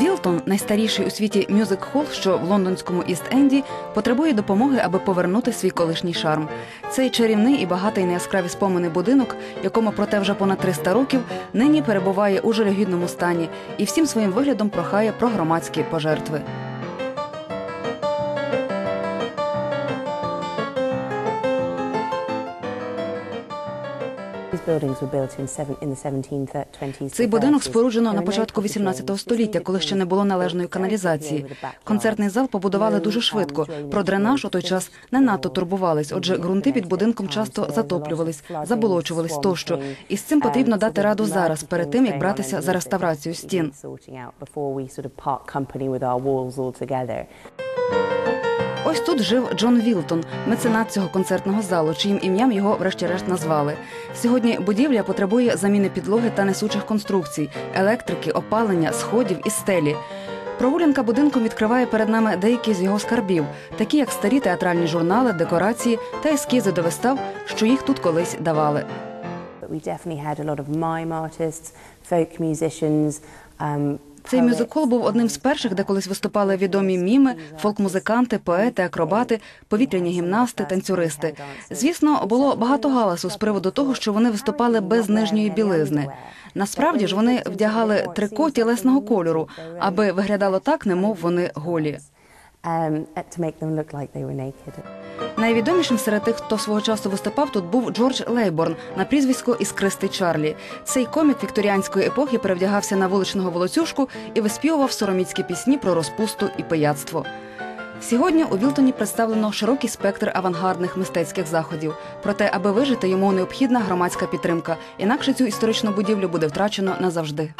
Вілтон, найстаріший у світі мюзик-хол, що в лондонському Іст-Енді, потребує допомоги, аби повернути свій колишній шарм. Цей чарівний і багатий на яскраві спомини будинок, якому проте вже понад 300 років, нині перебуває у жалюгідному стані і всім своїм виглядом прохає про громадські пожертви. Цей будинок споруджено на початку 18 століття, коли ще не було належної каналізації. Концертний зал побудували дуже швидко. Про дренаж у той час не надто турбувались. Отже, ґрунти під будинком часто затоплювались, заболочувались тощо. І з цим потрібно дати раду зараз, перед тим як братися за реставрацію стін. Ось тут жив Джон Вілтон, меценат цього концертного залу, чиїм ім'ям його врешті-решт назвали. Сьогодні будівля потребує заміни підлоги та несучих конструкцій, електрики, опалення, сходів і стелі. Прогулянка будинком відкриває перед нами деякі з його скарбів, такі як старі театральні журнали, декорації та ескізи до вистав, що їх тут колись давали. Цей мюзикл був одним з перших, де колись виступали відомі міми, фолк-музиканти, поети, акробати, повітряні гімнасти, танцюристи. Звісно, було багато галасу з приводу того, що вони виступали без нижньої білизни. Насправді ж вони вдягали трико тілесного кольору, аби виглядало так, немов вони голі. Найвідомішим серед тих, хто свого часу виступав тут, був Джордж Лейборн на прізвисько Іскристий Чарлі. Цей комік вікторіанської епохи перевдягався на вуличного волоцюжку і виспівував сороміцькі пісні про розпусту і пияцтво. Сьогодні у Вілтоні представлено широкий спектр авангардних мистецьких заходів. Проте, аби вижити, йому необхідна громадська підтримка. Інакше цю історичну будівлю буде втрачено назавжди.